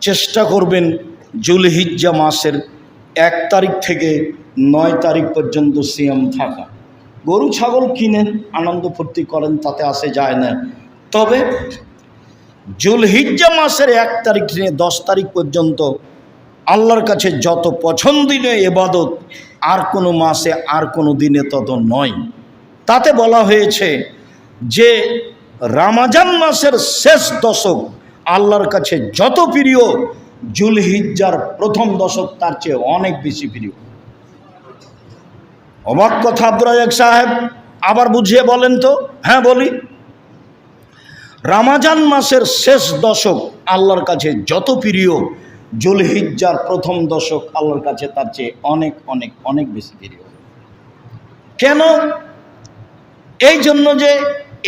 চেষ্টা করবেন জুলহিজ্জা মাসের এক তারিখ থেকে নয় তারিখ পর্যন্ত সিয়াম থাকা। গরু, ছাগল কিনেন, আনন্দ ফুর্তি করেন, তাতে আসে যায় না। তবে জুলহিজ্জা মাসের এক তারিখ থেকে দশ তারিখ পর্যন্ত আল্লাহর কাছে যত পছন্দনীয় এবাদত, আর কোনো মাসে, আর কোনো দিনে তত নয়। তাতে বলা হয়েছে যে, রামাজান মাসের শেষ দশক আল্লাহর কাছে যত প্রিয়, জুলহিজ্জার প্রথম দশক তার চেয়ে অনেক বেশি প্রিয়। অবাক কথা আব্দুল রাজাক সাহেব, আবার বুঝিয়ে বলেন তো হ্যাঁ বলি। রামাজান মাসের শেষ দশক আল্লাহর কাছে যত প্রিয়, জুলহিজ্জার প্রথম দশক আল্লাহর কাছে তার চেয়ে অনেক অনেক অনেক বেশি প্রিয়। কেন? এই জন্য যে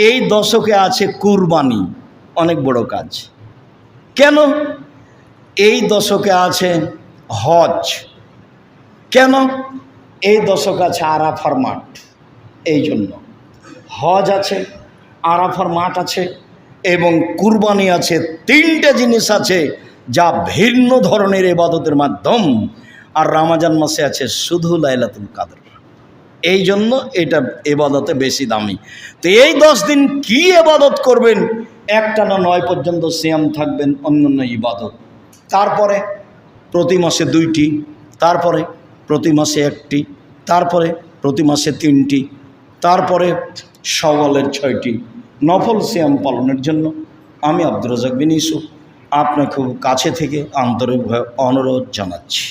এই দশকে আছে কুরবানি, অনেক বড় কাজ। কেন? এই দশকে আছে হজ। কেন? এই দশক আছে আরাফার মাঠ। এই জন্য। হজ আছে, আরাফার মাঠ আছে, এবং কুরবানি আছে, তিনটে জিনিস আছে যা ভিন্ন ধরনের এবাদতের মাধ্যম। আর রামাজান মাসে আছে শুধু লাইলাতুল কাদর। এই জন্য এটা এবাদতে বেশি দামি। তো এই দশ দিন কি এবাদত করবেন? একটা না নয় পর্যন্ত সিয়াম থাকবেন অন্যান্য ইবাদত। তারপরে প্রতি মাসে দুইটি, তারপরে প্রতি মাসে একটি, তারপরে প্রতি মাসে তিনটি, তারপরে সওয়ালের ছয়টি। নফল সিয়াম পালনের জন্য আমি আব্দুর রাজাক বিন আপনাকে খুব কাছে থেকে আন্তরিকভাবে অনুরোধ জানাচ্ছি।